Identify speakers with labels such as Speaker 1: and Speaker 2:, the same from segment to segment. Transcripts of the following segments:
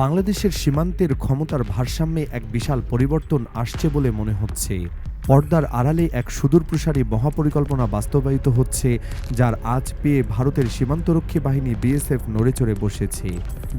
Speaker 1: বাংলাদেশের সীমান্তের ক্ষমতার ভারসাম্যে এক বিশাল পরিবর্তন আসছে বলে মনে হচ্ছে। পর্দার আড়ালে এক সুদূরপ্রসারী মহাপরিকল্পনা বাস্তবায়িত হচ্ছে, যার আজ পেয়ে ভারতের সীমান্তরক্ষী বাহিনী বিএসএফ নড়েচড়ে বসেছে।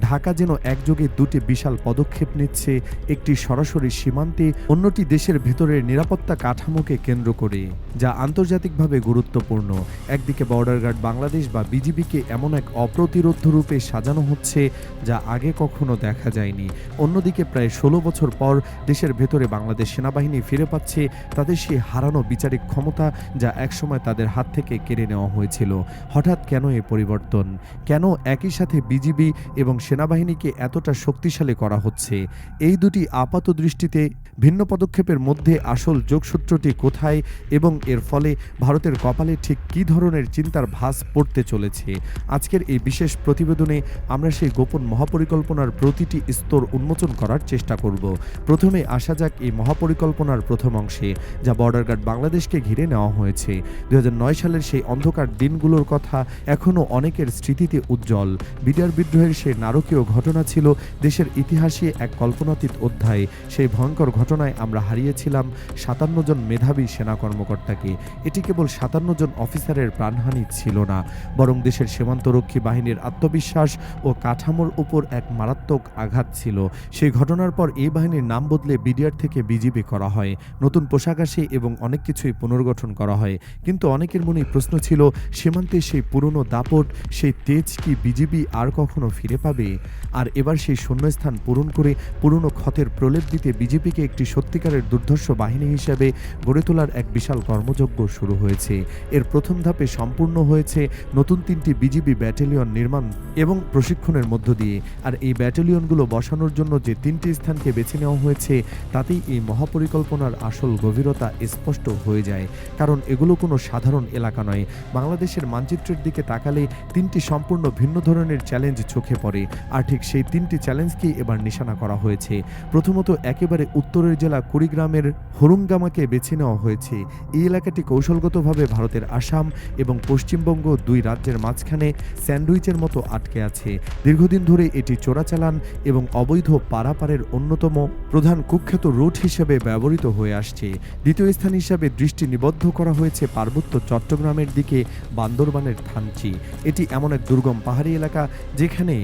Speaker 1: ঢাকা যেন একযোগে দুটি বিশাল পদক্ষেপ নিচ্ছে, একটি সরাসরি সীমান্তে, অন্যটি দেশের ভেতরের নিরাপত্তা কাঠামোকে কেন্দ্র করে, যা আন্তর্জাতিকভাবে গুরুত্বপূর্ণ। একদিকে বর্ডার গার্ড বাংলাদেশ বা বিজিবিকে এমন এক অপ্রতিরোধ রূপে সাজানো হচ্ছে, যা আগে কখনো দেখা যায়নি। অন্যদিকে প্রায় ষোলো বছর পর দেশের ভেতরে বাংলাদেশ সেনাবাহিনী ফিরে পাচ্ছে তাদের সেই হারানো বিচারিক ক্ষমতা যা একসময় তাদের হাত থেকে কেড়ে নেওয়া হয়েছিল। হঠাৎ কেন এ পরিবর্তন? কেন একই সাথে বিজিবি এবং সেনাবাহিনীকে এতটা শক্তিশালী করা হচ্ছে? এই দুটি আপাত দৃষ্টিতে ভিন্ন পদক্ষেপের মধ্যে আসল যোগসূত্রটি কোথায় এবং এর ফলে ভারতের কপালে ঠিক কী ধরনের চিন্তার ভাস পড়তে চলেছে? আজকের এই বিশেষ প্রতিবেদনে আমরা সেই গোপন মহাপরিকল্পনার প্রতিটি স্তর উন্মোচন করার চেষ্টা করব। প্রথমে আসা যাক এই মহাপরিকল্পনার প্রথম অংশে। যা বর্ডার গার্ড বাংলাদেশকে ঘিরে নেওয়া হয়েছে। দুই হাজার নয় সালের সেই অন্ধকার দিনগুলোর কথা এখনও অনেকের স্মৃতিতে উজ্জ্বল। বিডিআর বিদ্রোহের সেই নারকীয় ঘটনা ছিল দেশের ইতিহাসে এক কল্পনাতীত অধ্যায়। সেই ভয়ঙ্কর ঘটনায় আমরা হারিয়েছিলাম সাতান্ন জন মেধাবী সেনা কর্মকর্তাকে। এটি কেবল সাতান্ন জন অফিসারের প্রাণহানি ছিল না, বরং দেশের সীমান্তরক্ষী বাহিনীর আত্মবিশ্বাস ও কাঠামোর উপর এক মারাত্মক আঘাত ছিল। সেই ঘটনার পর এই বাহিনীর নাম বদলে বিডিআর থেকে বিজিবি করা হয়। নতুন পোশাক আসে এবং অনেক কিছুই পুনর্গঠন করা হয়। কিন্তু অনেকের মনেই প্রশ্ন ছিল, সীমান্তে সেই পুরনো দাপট, সেই তেজ কি বিজিবি আর কখনো ফিরে পাবে? আর এবার সেই শূন্যস্থান পূরণ করে পুরনো ক্ষতের প্রলেপ দিতে বিজেপিকে একটি সত্যিকারের দুর্ধর্ষ বাহিনী হিসেবে গড়ে তোলার এক বিশাল কর্মযজ্ঞ শুরু হয়েছে। এর প্রথম ধাপে সম্পূর্ণ হয়েছে নতুন তিনটি বিজিবি ব্যাটালিয়ন নির্মাণ এবং প্রশিক্ষণের মধ্য দিয়ে। আর এই ব্যাটালিয়নগুলো বসানোর জন্য যে তিনটি স্থানকে বেছে নেওয়া হয়েছে, তাতেই এই মহাপরিকল্পনার আসল গভীরতা স্পষ্ট হয়ে যায়, কারণ এগুলো কোনো সাধারণ এলাকা নয়। বাংলাদেশের মানচিত্রের দিকে তাকালে তিনটি সম্পূর্ণ ভিন্ন ধরনের চ্যালেঞ্জ চোখে পড়ে, আর ঠিক সেই তিনটি চ্যালেঞ্জকেই এবার নিশানা করা হয়েছে। প্রথমত, একেবারে উত্তরের জেলা কুড়িগ্রামের হরুঙ্গামাকে বেছে নেওয়া হয়েছে। এই এলাকাটি কৌশলগতভাবে ভারতের আসাম এবং পশ্চিমবঙ্গ দুই রাজ্যের মাঝখানে স্যান্ডউইচের মতো আটকে আছে। দীর্ঘদিন ধরে এটি চোরাচালান এবং অবৈধ পারাপারের অন্যতম প্রধান কুখ্যাত রুট হিসেবে ব্যবহৃত হয়ে আসছে। দ্বিতীয় স্থান হিসাবে দৃষ্টি নিবদ্ধ করা হয়েছে পার্বত্য চট্টগ্রামের দিকে বান্দরবানের থানচি। এটি এমন এক দুর্গম পাহাড়ি এলাকা যেখানে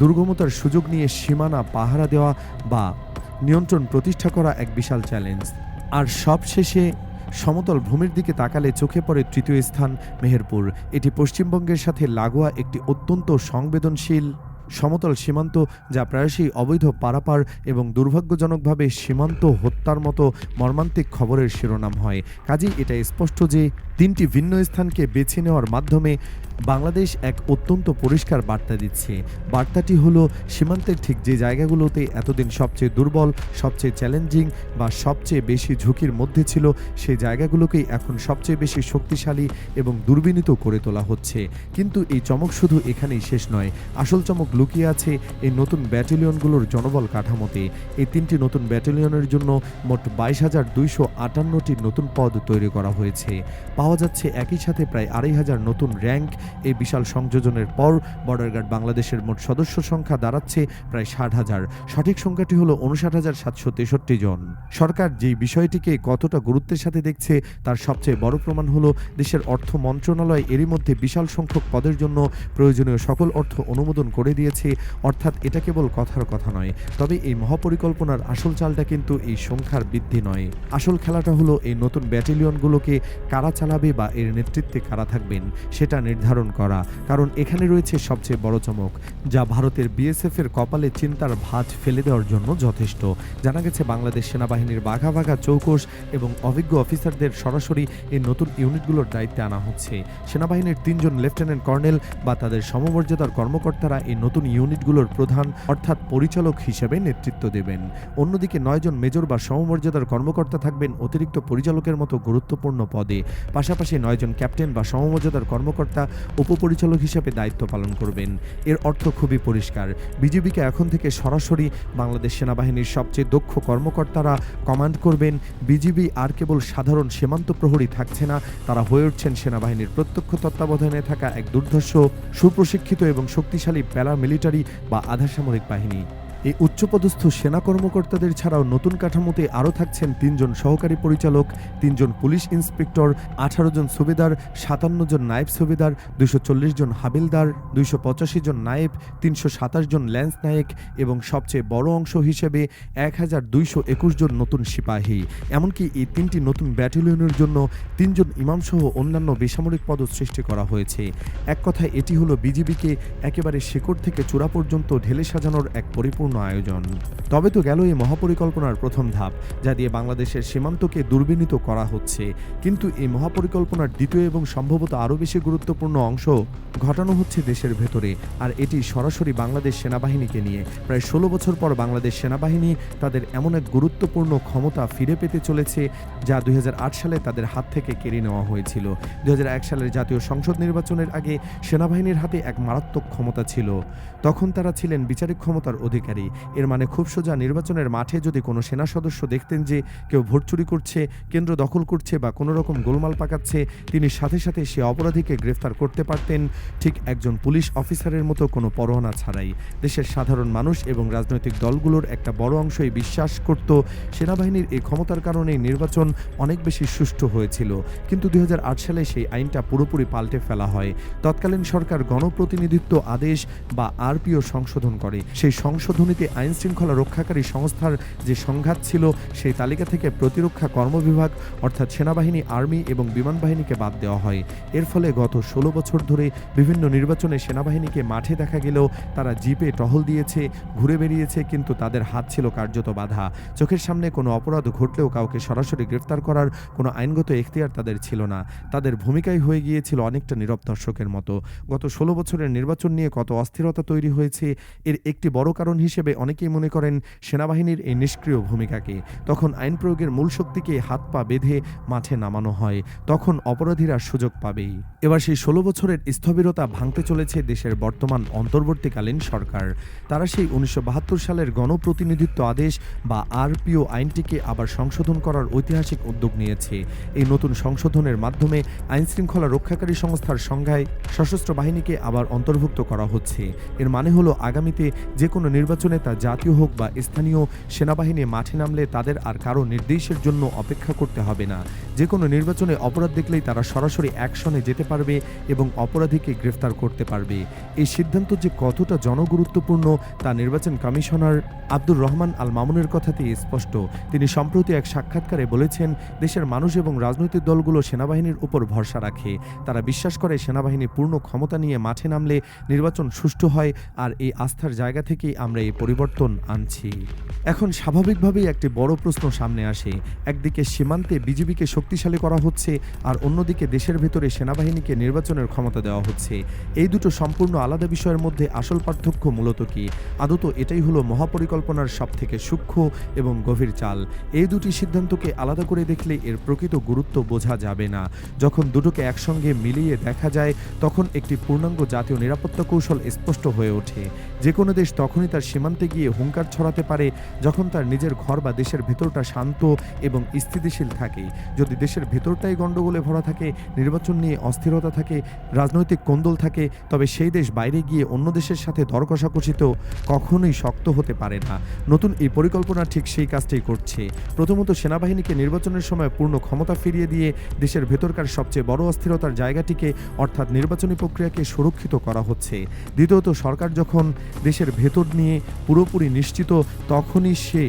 Speaker 1: দুর্গমতার সুযোগ নিয়ে সীমানা পাহারা দেওয়া বা নিয়ন্ত্রণ প্রতিষ্ঠা করা এক বিশাল চ্যালেঞ্জ আর সবশেষে সমতল ভূমির দিকে তাকালে চোখে পড়ে তৃতীয় স্থান মেহেরপুর। এটি পশ্চিমবঙ্গের সাথে লাগোয়া একটি অত্যন্ত সংবেদনশীল সমতল সীমান্ত, যা প্রায়শই অবৈধ পারাপার এবং দুর্ভাগ্যজনকভাবে সীমান্ত হত্যার মতো মর্মান্তিক খবরের শিরোনাম হয়। কাজেই এটা স্পষ্ট যে তিনটি ভিন্ন স্থানকে বেছে নেওয়ার মাধ্যমে বাংলাদেশ এক অত্যন্ত পরিষ্কার বার্তা দিচ্ছে। বার্তাটি হলো, সীমান্তের ঠিক যে জায়গাগুলোতে এতদিন সবচেয়ে দুর্বল, সবচেয়ে চ্যালেঞ্জিং বা সবচেয়ে বেশি ঝুঁকির মধ্যে ছিল সেই জায়গাগুলোকেই এখন সবচেয়ে বেশি শক্তিশালী এবং দুর্বিনীত করে তোলা হচ্ছে। কিন্তু এই চমক শুধু এখানেই শেষ নয়, আসল চমক লুকিয়ে আছে এই নতুন ব্যাটালিয়নগুলোর জনবল কাঠামোতে। এই তিনটি নতুন ব্যাটালিয়নের জন্য মোট বাইশ হাজার দুইশো আটান্নটি নতুন পদ তৈরি করা হয়েছে। পাওয়া যাচ্ছে একই সাথে প্রায় আড়াই হাজার নতুন র্যাঙ্ক। এই বিশাল সংযোজনের পর বর্ডার গার্ড বাংলাদেশের মোট সদস্য সংখ্যা দাঁড়াচ্ছে প্রায় ষাট হাজার। সঠিক সংখ্যাটি হলো উনষাট হাজার সাতশো তেষট্টি জন। সরকার যেই বিষয়টিকে কতটা গুরুত্বের সাথে দেখছে, তার সবচেয়ে বড় প্রমাণ হলো দেশের অর্থ মন্ত্রণালয় এরই মধ্যে বিশাল সংখ্যক পদের জন্য প্রয়োজনীয় সকল অর্থ অনুমোদন করে দিয়েছে। অর্থাৎ এটা কেবল কথার কথা নয়, তবে এই মহাপরিকল্পনার আসল চালটা কিন্তু এই সংখ্যার বৃদ্ধি নয়। আসল খেলাটা হলো এই নতুন ব্যাটালিয়নগুলোকে কারা চালাবে বা এর নেতৃত্বে কারা থাকবেন সেটা নির্ধারণ করা। কারণ এখানে রয়েছে সবচেয়ে বড় চমক, যা ভারতের বিএসএফ এর কপালে চিন্তার ভাঁজ ফেলে দেওয়ার জন্য যথেষ্ট। জানা গেছে, বাংলাদেশ সেনাবাহিনীর বাঘা বাঘা চৌকস এবং অভিজ্ঞ অফিসারদের সরাসরি এই নতুন ইউনিটগুলোর দায়িত্বে আনা হচ্ছে। সেনাবাহিনীর তিনজন লেফটেন্যান্ট কর্নেল বা তাদের সমমর্যাদার কর্মকর্তারা এই নতুন ইউনিটগুলোর প্রধান, অর্থাৎ পরিচালক হিসেবে নেতৃত্ব দেবেন। অন্যদিকে নয়জন মেজর বা সমমর্যাদার কর্মকর্তা থাকবেন অতিরিক্ত পরিচালকের মতো গুরুত্বপূর্ণ পদে। পাশাপাশি নয়জন ক্যাপ্টেন বা সমমর্যাদার কর্মকর্তা উপপরিচালক হিসেবে দায়িত্ব পালন করবেন। এর অর্থ খুবই পরিষ্কার। বিজিবিকে এখন থেকে সরাসরি বাংলাদেশ সেনাবাহিনীর সবচেয়ে দক্ষ কর্মকর্তারা কমান্ড করবেন। বিজিবি আর কেবল সাধারণ সীমান্ত প্রহরী থাকছে না, তারা হয়ে উঠছেন সেনাবাহিনীর প্রত্যক্ষ তত্ত্বাবধানে থাকা এক দুর্ধর্ষ, সুপ্রশিক্ষিত এবং শক্তিশালী প্যারামিলিটারি বা আধাসামরিক বাহিনী। এই উচ্চপদস্থ সেনা কর্মকর্তাদের ছাড়াও নতুন কাঠামোতে আরও থাকছেন তিনজন সহকারী পরিচালক, তিনজন পুলিশ ইন্সপেক্টর, আঠারো জন সুবেদার, সাতান্ন জন নায়েব সুবেদার, দুশো জন হাবিলদার দুইশো পঁচাশি জন নায়েব, তিনশো সাতাশ জন ল্যান্স নায়েক এবং সবচেয়ে বড় অংশ হিসেবে এক হাজার দুইশো একুশ জন নতুন সিপাহী। এমনকি এই তিনটি নতুন ব্যাটালিয়নের জন্য তিনজন ইমামসহ অন্যান্য বেসামরিক পদ সৃষ্টি করা হয়েছে। এক কথায় এটি হলো বিজিবিকে একেবারে শেকড় থেকে চূড়া পর্যন্ত ঢেলে সাজানোর এক পরিপূর্ণ আয়োজন। তবে তো গেল এই মহাপরিকল্পনার প্রথম ধাপ, যা দিয়ে বাংলাদেশের সীমান্তকে দুর্বিনীত করা হচ্ছে। কিন্তু এই মহাপরিকল্পনার দ্বিতীয় এবং সম্ভবত আরও বেশি গুরুত্বপূর্ণ অংশ ঘটানো হচ্ছে দেশের ভেতরে, আর এটি সরাসরি বাংলাদেশ সেনাবাহিনীকে নিয়ে। প্রায় ষোলো বছর পর বাংলাদেশ সেনাবাহিনী তাদের এমন এক গুরুত্বপূর্ণ ক্ষমতা ফিরে পেতে চলেছে, যা দুই হাজার আট সালে তাদের হাত থেকে কেড়ে নেওয়া হয়েছিল। দুই হাজার এক সালের জাতীয় সংসদ নির্বাচনের আগে সেনাবাহিনীর হাতে এক মারাত্মক ক্ষমতা ছিল। তখন তারা ছিলেন বিচারিক ক্ষমতার অধিকারী। এর মানে খুব সোজা, নির্বাচনের মাঠে যদি কোনো সেনা সদস্য দেখতেন যে কেউ ভোট চুরি করছে, কেন্দ্র দখল করছে বা কোনো রকম গোলমাল পাকাচ্ছে, তিনি সাথে সাথে সে অপরাধীকে গ্রেফতার করতে পারতেন। ঠিক একজন পুলিশ অফিসারের মতো কোনো পরোয়ানা ছাড়াই। দেশের সাধারণ মানুষ এবং রাজনৈতিক দলগুলোর একটা বড় অংশই বিশ্বাস করত, সেনাবাহিনীর এই ক্ষমতার কারণেই নির্বাচন অনেক বেশি সুষ্ঠু হয়েছিল। কিন্তু দুই হাজার আট সালে সেই আইনটা পুরোপুরি পাল্টে ফেলা হয়। তৎকালীন সরকার গণপ্রতিনিধিত্ব আদেশ বা আরপিও সংশোধন করে। সেই সংশোধনীতে আইন শৃঙ্খলা রক্ষাকারী সংস্থার যে সংঘাত ছিল, সেই তালিকা থেকে প্রতিরক্ষা কর্মবিভাগ, অর্থাৎ সেনাবাহিনী, আর্মি এবং বিমান বাহিনীকে বাদ দেওয়া হয়। এর ফলে গত ষোলো বছর ধরে বিভিন্ন নির্বাচনে সেনাবাহিনীকে মাঠে দেখা গেলেও তারা জিপে টহল দিয়েছে, ঘুরে বেরিয়েছে কিন্তু তাদের হাত ছিল কার্যত বাধা। চোখের সামনে কোনো অপরাধ ঘটলেও কাউকে সরাসরি গ্রেফতার করার কোনো আইনগত এখতিয়ার তাদের ছিল না। তাদের ভূমিকাই হয়ে গিয়েছিল অনেকটা নীরব দর্শকের মতো। গত ষোলো বছরের নির্বাচন নিয়ে কত অস্থিরতা তৈরি হয়েছে, এর একটি বড় কারণ হিসেবে অনেকেই মনে করেন সেনাবাহিনীর এই নিষ্ক্রিয় ভূমিকাকে। তখন আইন প্রয়োগের মূল শক্তিকে হাত পা বেঁধে মাঠে নামানো হয়। তখন অপরাধীরা সুযোগ পাবেই। এবার সেই ষোলো বছরের স্থবিরতা ভাঙতে চলেছে দেশের বর্তমান অন্তর্বর্তীকালীন সরকার। তারা সেই উনিশশো সালের গণপ্রতিনিধিত্ব আদেশ বা আরপিও আইনটিকে আবার সংশোধন করার ঐতিহাসিক উদ্যোগ নিয়েছে। এই নতুন সংশোধনের মাধ্যমে আইন শৃঙ্খলা রক্ষাকারী সংস্থার সংজ্ঞায় সশস্ত্র বাহিনীকে আবার অন্তর্ভুক্ত করা হচ্ছে। এর মানে হলো আগামীতে যে কোনো নির্বাচনে তা জাতীয় হোক বা স্থানীয় সেনাবাহিনী মাঠে নামলে তাদের আর কারও নির্দেশের জন্য অপেক্ষা করতে হবে না। যে কোনো নির্বাচনে অপরাধ দেখলেই তারা সরাসরি অ্যাকশনে যেতে পারবে এবং অপরাধীকে গ্রেফতার করতে পারবে। এই সিদ্ধান্ত যে কতটা জনগুরুত্বপূর্ণ তা নির্বাচন কমিশনার আব্দুর রহমান আল মামুনের কথাতেই স্পষ্ট। তিনি সম্প্রতি এক সাক্ষাৎকারে বলেছেন, দেশের মানুষ এবং রাজনৈতিক দলগুলো সেনাবাহিনীর উপর ভরসা রাখে। তারা বিশ্বাস করে সেনাবাহিনী পূর্ণ ক্ষমতা নিয়ে মাঠে নামলে নির্বাচন সুষ্ঠু হয় আর এই আস্থার জায়গা থেকেই আমরা এই পরিবর্তন আনছি। এখন স্বাভাবিকভাবেই একটি বড় প্রশ্ন সামনে আসে। একদিকে সীমান্তে বিজিবিকে শক্তিশালী করা হচ্ছে আর অন্যদিকে দেশের ভেতরে সেনাবাহিনীকে নির্বাচনের ক্ষমতা দেওয়া হচ্ছে। এই দুটো সম্পূর্ণ আলাদা বিষয়ের মধ্যে আসল পার্থক্য মূলত কি? আদত এটাই হলো মহাপরিকল্পনার সব থেকে সূক্ষ্ম এবং গভীর চাল। এই দুটি সিদ্ধান্তকে আলাদা করে দেখলে এর প্রকৃত গুরুত্ব বোঝা যাবে না। যখন দুটোকে একসঙ্গে মিলিয়ে দেখা যায়, তখন একটি পূর্ণাঙ্গ জাতীয় নিরাপত্তা কৌশল স্পষ্ট হয়ে ওঠে। যে কোনো দেশ তখনই তার সীমান্তে গিয়ে হুঙ্কার ছড়াতে পারে যখন তার নিজের ঘর বা দেশের ভেতরটা শান্ত এবং স্থিতিশীল থাকে। যদি দেশের ভেতরটাই গণ্ডগোলে ভরা থাকে, নির্বাচন নিয়ে অস্থিরতা থাকে, রাজনৈতিক কোন্দল থাকে, তবে সেই দেশ বাইরে গিয়ে অন্য দেশের সাথে দর কষাকষিতেও কখনোই শক্ত হতে পারে না। নতুন এই পরিকল্পনা ঠিক সেই কাজটাই করছে। প্রথমত সেনাবাহিনীকে নির্বাচনের সময় পূর্ণ ক্ষমতা ফিরিয়ে দিয়ে দেশের ভেতরকার সবচেয়ে বড় অস্থিরতার জায়গাটিকে অর্থাৎ নির্বাচনী প্রক্রিয়াকে সুরক্ষিত করা হচ্ছে। দ্বিতীয়ত সরকার যখন দেশের ভেতর নিয়ে পুরোপুরি নিশ্চিত তখনই সে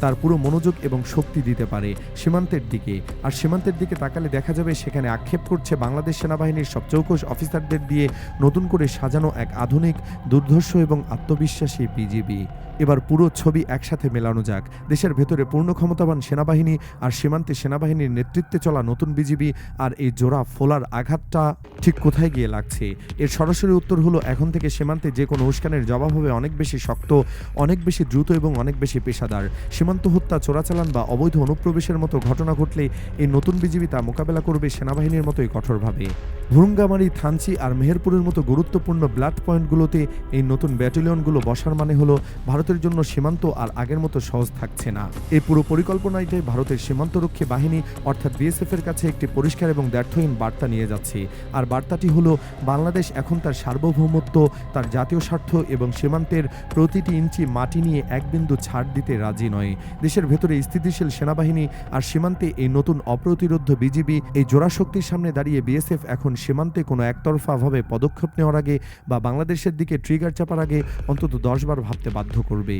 Speaker 1: তার পুরো মনোযোগ এবং শক্তি দিতে পারে সীমান্তের দিকে। আর সীমান্তের দিকে তাকালে দেখা যাবে সেখানে আক্ষেপ করছে বাংলাদেশ সেনাবাহিনীর সব চৌকস অফিসারদের দিয়ে নতুন করে সাজানো এক আধুনিক, দুর্ধর্ষ এবং আত্মবিশ্বাসী বিজিবি। এবার পুরো ছবি একসাথে মেলানো যাক। দেশের ভেতরে পূর্ণ ক্ষমতাবান সেনাবাহিনী আর সীমান্তে সেনাবাহিনীর নেতৃত্বে চলা নতুন বিজিবি আর এই জোড়া ফোলার আঘাতটা ঠিক কোথায় গিয়ে লাগছে? এর সরাসরি উত্তর হলো, এখন থেকে সীমান্তে যে কোনো উস্কানের জবাব হবে অনেক বেশি শক্ত, অনেক বেশি দ্রুত এবং অনেক বেশি পেশাদার। সীমান্ত সীমান্ত হত্যা, চোরাচালান বা অবৈধ অনুপ্রবেশের মতো ঘটনা ঘটলে এই নতুন বিজিবি তা মোকাবেলা করবে সেনাবাহিনীর মতোই কঠোরভাবে। ভুরুঙ্গামারি, থানচি আর মেহেরপুরের মতো গুরুত্বপূর্ণ ব্লাড পয়েন্টগুলোতে এই নতুন ব্যাটালিয়নগুলো বসার মানে হলো ভারতের জন্য সীমান্ত আর আগের মতো সহজ থাকছে না। এই পুরো পরিকল্পনাটাই ভারতের সীমান্তরক্ষী বাহিনী অর্থাৎ বিএসএফ এর কাছে একটি পরিষ্কার এবং ব্যর্থহীন বার্তা নিয়ে যাচ্ছে। আর বার্তাটি হলো, বাংলাদেশ এখন তার সার্বভৌমত্ব, তার জাতীয় স্বার্থ এবং সীমান্তের প্রতিটি ইঞ্চি মাটি নিয়ে এক বিন্দু ছাড় দিতে রাজি নয়। দেশের ভেতরে স্থিতিশীল সেনাবাহিনী আর সীমান্তে এই নতুন অপ্রতিরোধ বিজিবি এই জোড়া শক্তির সামনে দাঁড়িয়ে বিএসএফ এখন সীমান্তে কোনো একতরফাভাবে পদক্ষেপ নেওয়ার আগে বা বাংলাদেশের দিকে ট্রিগার চাপার আগে অন্তত দশবার ভাবতে বাধ্য করবে।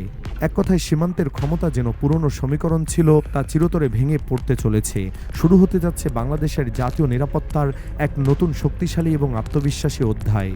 Speaker 1: এক কথায় সীমান্তের ক্ষমতা যেন পুরনো সমীকরণ ছিল, তা চিরতরে ভেঙে পড়তে চলেছে। শুরু হতে যাচ্ছে বাংলাদেশের জাতীয় নিরাপত্তার এক নতুন শক্তিশালী এবং আত্মবিশ্বাসী অধ্যায়।